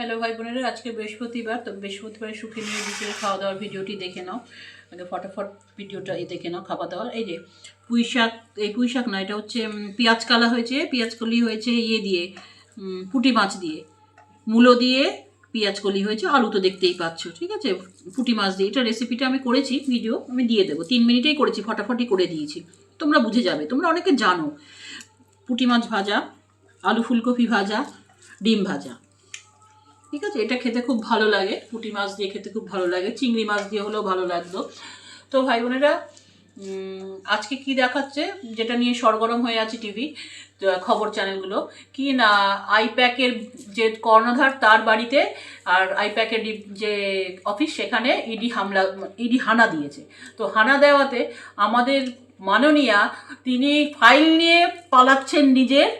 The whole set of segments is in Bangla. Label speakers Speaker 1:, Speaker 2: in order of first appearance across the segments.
Speaker 1: হ্যালো ভাই বোনেরা, আজকে বৃহস্পতিবার, তো বৃহস্পতিবার সুখে নিয়ে বিকেলে খাওয়া দাওয়ার ভিডিওটি দেখে নাও। আগে ফটাফট ভিডিওটা এই দেখে নাও খাওয়া দাওয়ার এই যে পুঁই শাক এই পুঁই শাক না, এটা হচ্ছে পেঁয়াজ কালা হয়েছে, পেঁয়াজ কলি হয়েছে ইয়ে দিয়ে পুঁটি মাছ দিয়ে। মূলো দিয়ে পেঁয়াজ কলি হয়েছে, আলু তো দেখতেই পাচ্ছ, ঠিক আছে? পুঁটি মাছ দিয়ে। এটা রেসিপিটা আমি করেছি, ভিডিও আমি দিয়ে দেবো। তিন মিনিটেই করেছি ফটাফটি করে দিয়েছি। তোমরা বুঝে যাবে, তোমরা অনেকে জানো। পুঁটি মাছ ভাজা, আলু ফুলকপি ভাজা, ডিম ভাজা। ঠিক আছে? এটা খেতে খুব ভালো লাগে। পুঁটি মাছ দিয়ে খেতে খুব ভালো লাগে। চিংড়ি মাছ দিয়ে হলেও ভালো লাগতো। তো ভাই বোনেরা আজকে কি দেখাচ্ছে? যেটা নিয়ে সরগরম হয়ে আছে টিভি খবর চ্যানেলগুলো। কি না, আইপ্যাকের যে কর্ণধার তার বাড়িতে আর আইপ্যাকের যে অফিস, সেখানে ইডি হামলা, ইডি হানা দিয়েছে। তো হানা দেওয়াতে আমাদের মাননীয়া, তিনি ফাইল নিয়ে পালাচ্ছেন নিজের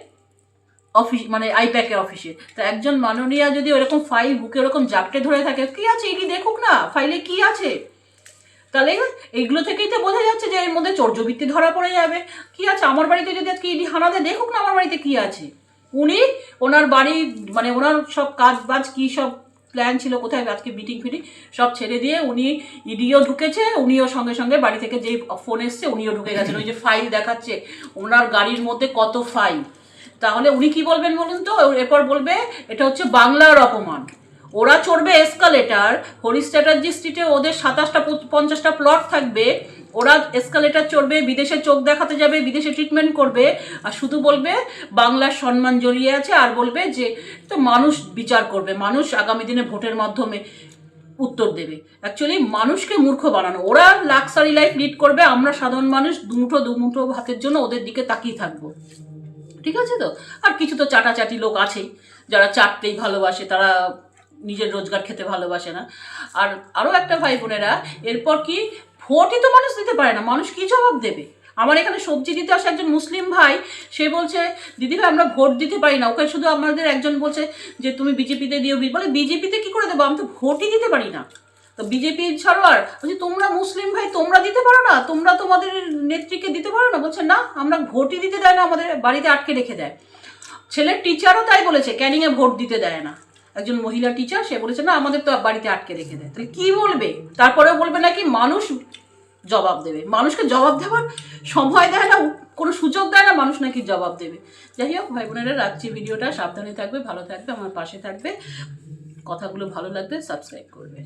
Speaker 1: অফিস মানে আইপ্যাকের অফিসে তো একজন মাননীয়া যদি ওরকম ফাইল বুকে ওরকম জাপটে ধরে থাকে, কি আছে? ইডি দেখুক না। ফাইলে কি আছে? তাহলে এইগুলো থেকেই তো বোঝা যাচ্ছে যে এর মধ্যে চর্যবৃত্তি ধরা পড়ে যাবে। কি আছে? আমার বাড়িতে যদি আজকে ইডি হানাতে দেখুক না আমার বাড়িতে কি আছে। উনি ওনার বাড়ি মানে ওনার সব কাজ বাজ, কি সব প্ল্যান ছিল, কোথায় আজকে মিটিং ফিটিং, সব ছেড়ে দিয়ে উনি ইডিও ঢুকেছে। উনিও সঙ্গে সঙ্গে বাড়ি থেকে যেই ফোন এসছে, উনিও ঢুকে গেছেন। ওই যে ফাইল দেখাচ্ছে, ওনার গাড়ির মধ্যে কত ফাইল তাহলে উনি কি বলবেন বলুন তো? এরপর বলবে, এটা হচ্ছে বাংলার অপমান। ওরা চড়বে এসকালেটার হরিশ চ্যাটার্জি স্ট্রিটে ওদের সাতাশটা পঞ্চাশটা প্লট থাকবে। ওরা এসকালেটার চড়বে, বিদেশে চোখ দেখাতে যাবে, বিদেশে ট্রিটমেন্ট করবে। আর শুধু বলবে, বাংলার সম্মান জড়িয়ে আছে আর বলবে যে, তো মানুষ বিচার করবে, মানুষ আগামী দিনে ভোটের মাধ্যমে উত্তর দেবে। অ্যাকচুয়ালি মানুষকে মূর্খ বানানো। ওরা লাক্সারি লাইফ লিড করবে, আমরা সাধারণ মানুষ দুমুঠো দুমুঠো ভাতের জন্য ওদের দিকে তাকিয়ে থাকব। ঠিক আছে তো? আর কিছু তো চাটাচাটি লোক আছেই। যারা চাটতেই ভালোবাসে, তারা নিজের রোজগার খেতে ভালোবাসে না। আর আরও একটা ভাই বোনেরা এরপর কি? ভোটই তো মানুষ দিতে পারে না, মানুষ কি জবাব দেবে? আমার এখানে সবজি দিতে আসে একজন মুসলিম ভাই, সে বলছে, দিদি ভাই, আমরা ভোট দিতে পারি না। ওকে শুধু আমাদের একজন বলছে যে, তুমি বিজেপিতে দিও বি-" বলে, বিজেপিতে কি করে দেবো? আমি তো ভোটই দিতে পারি না। তো বিজেপি ছাড়ো আর, বলছি, তোমরা মুসলিম ভাই, তোমরা দিতে পারো না? তোমরা তোমাদের নেত্রীকে দিতে পারো না? বলছে, না, আমরা ভোটই দিতে দেয় না, আমাদের বাড়িতে আটকে রেখে দেয়। ছেলের টিচারও তাই বলেছে ক্যানিংয়ে ভোট দিতে দেয় না। একজন মহিলা টিচার, সে বলেছে, না, আমাদের তো বাড়িতে আটকে রেখে দেয়। তাহলে কী বলবে? তারপরেও বলবে নাকি, মানুষ জবাব দেবে। মানুষকে জবাব দেওয়ার সময় দেয় না, কোনো সুযোগ দেয় না, মানুষ নাকি জবাব দেবে। যাই হোক, ভাই বোনেরা, রাখছি ভিডিওটা। সাবধানে থাকবে, ভালো থাকবে, আমার পাশে থাকবে। কথাগুলো ভালো লাগবে, সাবস্ক্রাইব করবে।